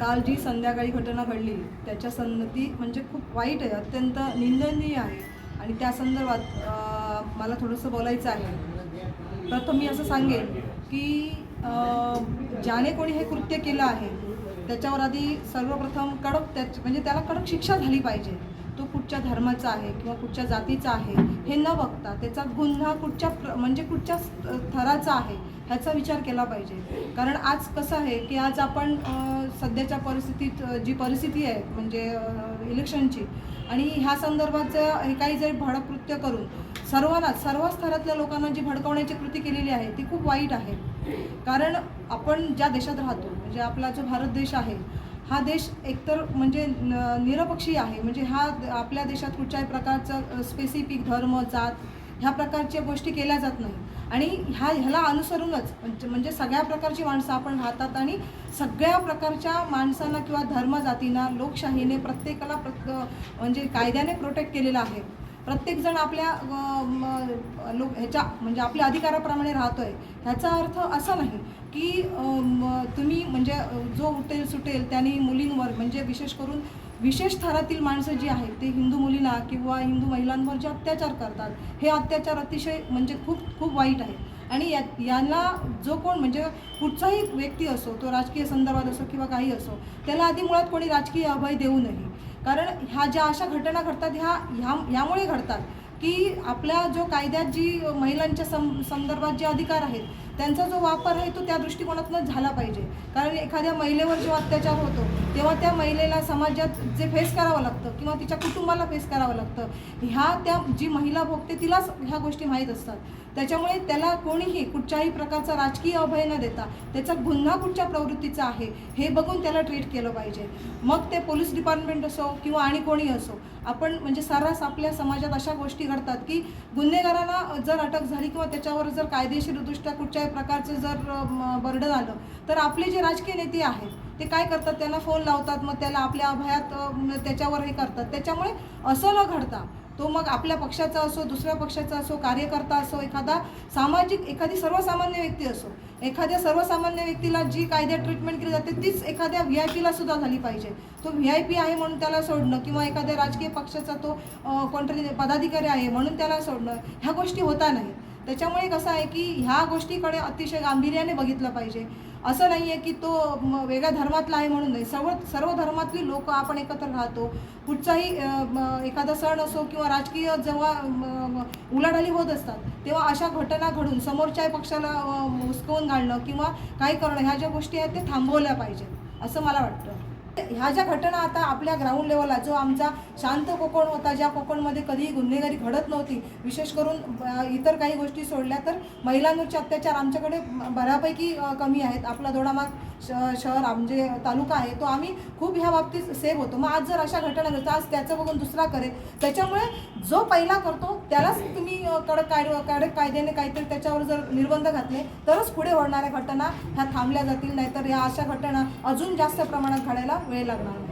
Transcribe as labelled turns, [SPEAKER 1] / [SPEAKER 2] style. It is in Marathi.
[SPEAKER 1] काल जी संध्याकाळी घटना घडली त्याच्या संगती म्हणजे खूप वाईट आहे अत्यंत निंदनीय आहे. आणि त्या संदर्भात मला थोडंसं बोलायचं आहे. प्रथम मी असं सांगेन की ज्याने कोणी हे कृत्य केलं आहे त्याच्यावर आधी सर्वप्रथम कडक त्या म्हणजे त्याला कडक शिक्षा झाली पाहिजे. तो कुठच्या धर्माचा आहे किंवा कुठच्या जातीचा आहे हे न बघता त्याचा गुन्हा कुठच्या प्र म्हणजे कुठच्या थराचा आहे ह्याचा विचार केला पाहिजे. कारण आज कसं आहे की आज आपण सध्याच्या परिस्थितीत जी परिस्थिती आहे म्हणजे इलेक्शनची आणि ह्या संदर्भाचं हे काही जरी भडक कृत्य करून सर्वांना सर्व स्तरातल्या लोकांना जी भडकवण्याची कृती केलेली आहे ती खूप वाईट आहे. कारण आपण ज्या देशात राहतो म्हणजे आपला जो भारत देश आहे हा देश एकतर म्हणजे न- निरपक्षी आहे. म्हणजे हा आपल्या देशात कुठच्याही प्रकारचं स्पेसिफिक धर्म जात ह्या प्रकारच्या गोष्टी केल्या जात नाही. आणि ह्या ह्याला अनुसरूनच म्हणजे, म्हणजे सगळ्या प्रकारची माणसं आपण राहतात आणि सगळ्या प्रकारच्या माणसांना किंवा धर्म जातींना लोकशाहीने प्रत्येकाला प्रत म्हणजे कायद्याने प्रोटेक्ट केलेलं आहे. प्रत्येकजण आपल्या लोक ह्याच्या म्हणजे आपल्या अधिकाराप्रमाणे राहतोय. ह्याचा अर्थ असा नाही की तुम्ही म्हणजे जो उठेल सुटेल त्यांनी मुलींवर म्हणजे विशेष करून विशेष थरातील माणसं जी आहेत ते हिंदू मुलींना किंवा हिंदू महिलांवर जे अत्याचार करतात हे अत्याचार अतिशय म्हणजे खूप खूप वाईट आहे. आणि या यांना जो कोण म्हणजे कुठचाही व्यक्ती असो तो राजकीय संदर्भात असो किंवा काही असो त्याला आधी मुळात कोणी राजकीय अभय देऊ नये. कारण ह्या ज्या अशा घटना घडतात ह्या ह्या ह्यामुळे घडतात की आपल्या जो कायद्यात जी महिलांच्या सं संदर्भात जे अधिकार आहेत त्यांचा जो वापर आहे तो त्या दृष्टिकोनातूनच झाला पाहिजे. कारण एखाद्या महिलेवर जेव्हा अत्याचार होतो तेव्हा त्या महिलेला समाजात जे फेस करावं लागतं किंवा तिच्या कुटुंबाला फेस करावं लागतं ह्या त्या जी महिला भोगते तिलाच ह्या गोष्टी माहीत असतात. त्याच्यामुळे त्याला कोणीही कुठच्याही प्रकारचा राजकीय अभय न देता त्याचा गुन्हा कुठच्या प्रवृत्तीचा आहे हे बघून त्याला ट्रीट केलं पाहिजे. मग ते पोलीस डिपार्टमेंट असो किंवा आणि कोणी असो आपण म्हणजे सर्रास आपल्या समाजात अशा गोष्टी घडतात की गुन्हेगारांना जर अटक झाली किंवा त्याच्यावर जर कायदेशीरदृष्ट्या कुठच्याही प्रकारचं जर बर्डन आलं तर आपले जे राजकीय नेते आहेत ते काय करतात? त्याला फोन लावतात मग त्याला आपल्या अभयात त्याच्यावर हे करतात. त्याच्यामुळे असं न घडता तो मग आपल्या पक्षाचा असो दुसऱ्या पक्षाचा असो कार्यकर्ता असो एखादा सामाजिक एखादी सर्वसामान्य व्यक्ती असो एखाद्या सर्वसामान्य व्यक्तीला जी कायद्या ट्रीटमेंट केली जाते तीच एखाद्या व्ही आय पीला सुद्धा झाली पाहिजे. तो व्ही आय पी आहे म्हणून त्याला सोडणं किंवा एखाद्या राजकीय पक्षाचा तो कोणतरी पदाधिकारी आहे म्हणून त्याला सोडणं ह्या गोष्टी होता नाही त्याच्यामुळे कसं आहे की ह्या गोष्टीकडे अतिशय गांभीर्याने बघितलं पाहिजे. असं नाही आहे की तो वेगळ्या धर्मातला आहे म्हणून नाही. सर्व सर्व धर्मातली लोक आपण एकत्र राहतो. कुठचाही एखादा सण असो किंवा राजकीय जेव्हा उलाढाली होत असतात तेव्हा अशा घटना घडून समोरच्या पक्षाला हुसकवून घालणं किंवा काही करणं ह्या ज्या गोष्टी आहेत ते थांबवल्या पाहिजेत असं मला वाटतं. ह्या ज्या घटना आता आपल्या ग्राउंड लेवलला जो आमचा शांत कोकण होता ज्या कोकणमध्ये कधीही गुन्हेगारी घडत नव्हती विशेष करून इतर काही गोष्टी सोडल्या तर महिलांवरचे अत्याचार आमच्याकडे बऱ्यापैकी कमी आहेत. आपला दोडामाग श शहर म्हणजे तालुका आहे तो आम्ही खूप ह्या बाबतीत सेफ होतो. मग आज जर अशा घटना घडतात आज त्याचं बघून दुसरा करेल त्याच्यामुळे जो पहिला करतो त्यालाच तुम्ही कडक कायद कडक कायद्याने काहीतरी त्याच्यावर जर निर्बंध घातले तरच पुढे होणाऱ्या घटना ह्या थांबल्या जातील. नाहीतर या अशा घटना अजून जास्त प्रमाणात घडायला वेळ लागणार नाही